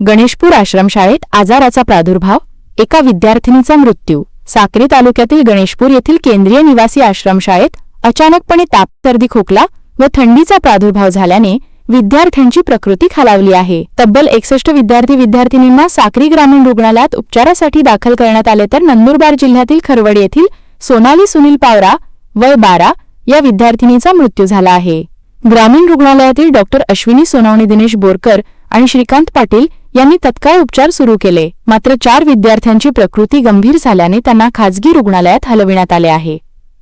गणेशपूर आश्रमशाळेत आजाराचा प्रादुर्भाव एका विद्यार्थिनीचा मृत्यू. साक्री तालुक्यातील गणेशपूर येथील केंद्रीय निवासी आश्रमशाळेत अचानकपणे ताप सर्दी खोकला व थंडीचा प्रादुर्भाव झाल्याने विद्यार्थ्यांची प्रकृती खालावली आहे. तब्बल एकसष्ट विद्यार्थी विद्यार्थिनींना साक्री ग्रामीण रुग्णालयात उपचारासाठी दाखल करण्यात आले तर नंदुरबार जिल्ह्यातील खरवड येथील सोनाली सुनील पावरा वय बारा या विद्यार्थिनीचा मृत्यू झाला आहे. ग्रामीण रुग्णालयातील डॉक्टर अश्विनी सोनावणे दिनेश बोरकर आणि श्रीकांत पाटील यांनी तत्काळ उपचार सुरू केले. मात्र चार विद्यार्थ्यांची प्रकृती गंभीर झाल्याने त्यांना खाजगी रुग्णालयात हलविण्यात आले आहे.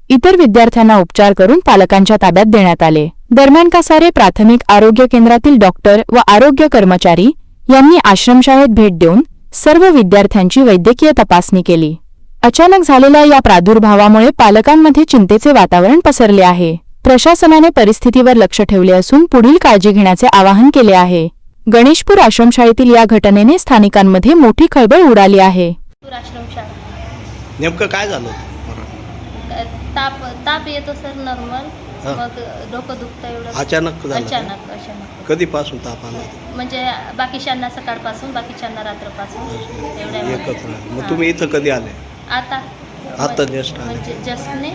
इतर विद्यार्थ्यांना उपचार करून पालकांच्या ताब्यात देण्यात आले. दरम्यान कासारे प्राथमिक आरोग्य केंद्रातील डॉक्टर व आरोग्य कर्मचारी यांनी आश्रमशाळेत भेट देऊन सर्व विद्यार्थ्यांची वैद्यकीय तपासणी केली. अचानक झालेल्या या प्रादुर्भावामुळे पालकांमध्ये चिंतेचे वातावरण पसरले आहे. प्रशासनाने परिस्थितीवर लक्ष ठेवले असून पुढील काळजी घेण्याचे आवाहन केले आहे. गणेशपूर आश्रमशाळेतील या घटनेने स्थानिकांमध्ये मोठी खळबळ उडाली आहे. आश्रमशाळा नेमकं काय झालं? ताप ताप येतो सर नॉर्मल. हा. मग डोकं दुखतं एवढं. अचानक झालं का? अचानक अचानक. कधीपासून ताप आला? म्हणजे बाकीच्यांना सकाळपासून बाकीच्यांना रात्रपासून. एवढ्या मग तुम्ही इथं कधी आले? आता. आता just आले. म्हणजे जस्टने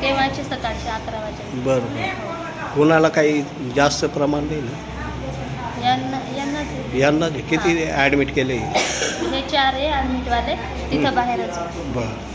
केव्हाचे सकाळचे अकरा वाजे. बरं बरं. कुणाला काही जास्त प्रमाण नाही ना? यांना यांनाच यांना किती ॲडमिट केले? हे चार आहे ॲडमिटवाले तिथं बाहेरच. बरं.